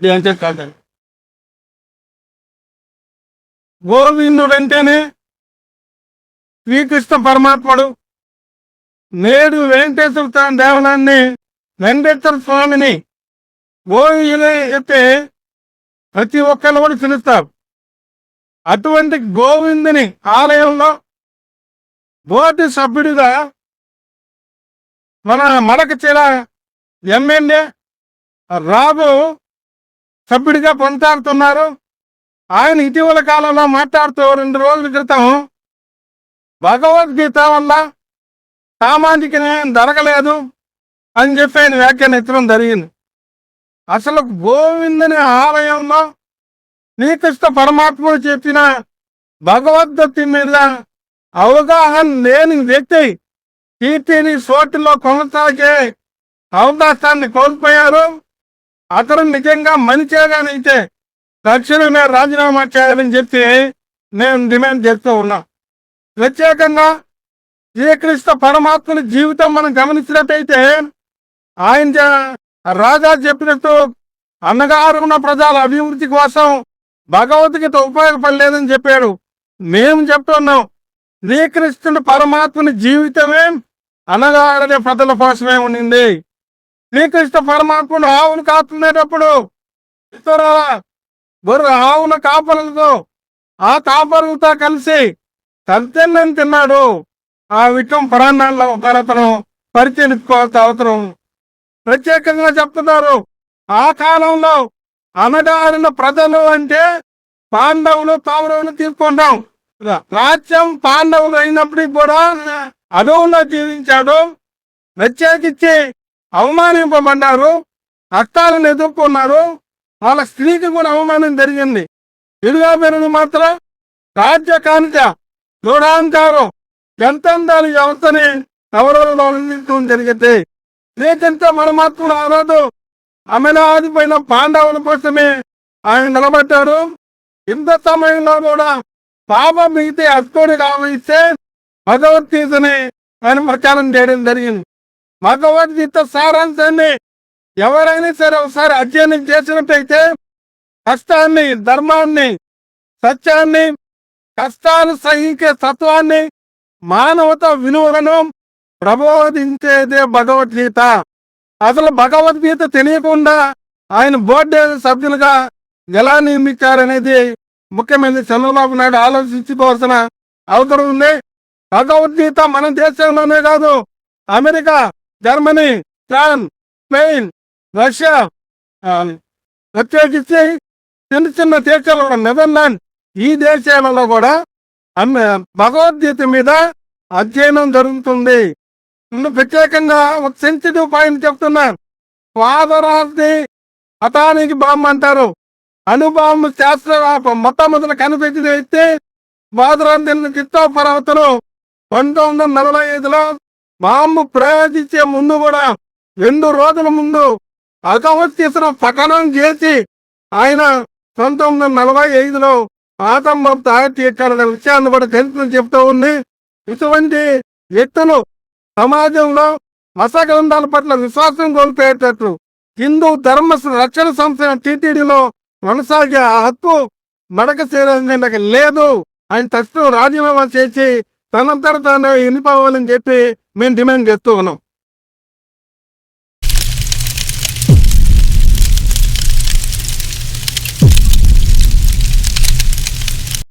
అంటే కాదండి గోవిందుడు అంటేనే శ్రీకృష్ణ పరమాత్ముడు. నేడు వెంకటేశ్వర స్వామి దేవాలయాన్ని వెంకటేశ్వర స్వామిని గోవిందు అయితే ప్రతి ఒక్కరు కూడా పిలుస్తారు. అటువంటి గోవిందుని ఆలయంలో బోర్డు సభ్యుడిగా మన మడకచీల ఎమ్మెల్యే రాబు సభ్యుడిగా కొనసాగుతున్నారు ఆయన ఇటీవల కాలంలో మాట్లాడుతూ రెండు రోజుల క్రితం భగవద్గీత వల్ల సామాజిక న్యాయం జరగలేదు అని చెప్పి ఆయన వ్యాఖ్యానించడం జరిగింది. అసలు గోవిందని ఆలయంలో శ్రీకృష్ణ పరమాత్ముడు చెప్పిన భగవద్గతి మీద అవగాహన లేని వ్యక్తి కీర్తిని సోటిలో కొనసాగే అవకాశాన్ని కోల్పోయారు. అతను నిజంగా మంచిగానైతే తక్షణమే రాజీనామా చేయాలని చెప్పి నేను డిమాండ్ చేస్తూ ఉన్నా. ప్రత్యేకంగా శ్రీకృష్ణ పరమాత్ముని జీవితం మనం గమనించినట్టయితే ఆయన రాజా చెప్పినట్టు అన్నగారు ఉన్న ప్రజల అభివృద్ధి కోసం భగవద్గీత ఉపయోగపడలేదని చెప్పాడు. మేము చెప్తున్నాం శ్రీకృష్ణుడు పరమాత్ముని జీవితమే అనగారనే ప్రజల కోసమే ఉండింది. శ్రీకృష్ణ పరమాత్ముడు ఆవును కాపుకునేటప్పుడు బుర్ర గొర్రె ఆవుల కాపరులతో ఆ కాపరులతో కలిసి తల్లిని తిన్నాడు. ఆ విషయం పురాణాల్లో ఒకరతను పరిశీలించుకోవాల్సిన అవసరం. ప్రత్యేకంగా చెప్తున్నారు ఆ కాలంలో అనగారిన ప్రజలు అంటే పాండవులు కౌరవులు తీసుకుంటాం. రాజ్యం పాండవులు అయినప్పటికీ కూడా అడవుల్లో జీవించాడు. ప్రత్యేకించి అవమానింపబడ్డారు అత్తాలను ఎదుర్కొన్నారు వాళ్ళ స్త్రీకి కూడా అవమానం జరిగింది. ఇదిగా పెరుగు మాత్రం రాజ్య కాంత దృఢాంకారం ఎంతందాలు వ్యవస్థని కౌరవులలో అందించడం జరిగింది లేకంటే పరమాత్ముడు ఆరాదు. రోజు అమలాది పైన పాండవుల కోసమే ఆయన నిలబడ్డారు. ఇంత సమయంలో కూడా పాపం మిగితే అస్కోడి కావిస్తే భగవద్గీతని ఆయన ప్రచారం చేయడం జరిగింది. భగవద్గీత సారాంశాన్ని ఎవరైనా సరే ఒకసారి అధ్యయనం చేసినట్టయితే కష్టాన్ని ధర్మాన్ని సత్యాన్ని కష్టాలు సహించే తత్వాన్ని మానవత విలువలను ప్రబోధించేదే భగవద్గీత. అసలు భగవద్గీత తెలియకుండా ఆయన బోర్డు సభ్యులుగా ఎలా నియమించారనేది ముఖ్యమంత్రి చంద్రబాబు నాయుడు ఆలోచించుకోవాల్సిన అవసరం ఉంది. భగవద్గీత మన దేశంలోనే కాదు America Germany France Spain Russia ప్రత్యేకించి చిన్న చిన్న దేశాలలో నెదర్లాండ్ ఈ దేశాలలో కూడా అమ్మ భగవద్గీత మీద అధ్యయనం జరుగుతుంది. ప్రత్యేకంగా ఒక సెన్సిటివ్ పాయింట్ చెప్తున్నాను వాదరాన్ని అటానికి బాంబు అంటారు. అనుభవం శాస్త్ర మొట్టమొదటి కనిపించిన వ్యక్తి వాదరాన్ని చిత్తా పర్వతను పంతొమ్మిది వందల నలభై ఐదులో బాంబు ప్రయోగించే ముందు కూడా రెండు రోజుల ముందు అగవతీసిన పఠనం చేసి ఆయన పంతొమ్మిది వందల నలభై ఐదులో ఆటంబ తాటి విషయాన్ని కూడా చరిత్ర చెప్తూ ఉంది. ఇటువంటి వ్యక్తులు సమాజంలో మత గ్రంథాల పట్ల విశ్వాసం కోల్పోయేటట్లు హిందూ ధర్మ రక్షణ సంస్థ టీటీడీలో కొనసాగే ఆ హక్కు మడక శ్రీరంగకి లేదు ఆయన తక్షణం రాజీనామా చేసి తనంతట తాను వెళ్ళిపోవాలని చెప్పి మేము డిమాండ్ చేస్తూ ఉన్నాం.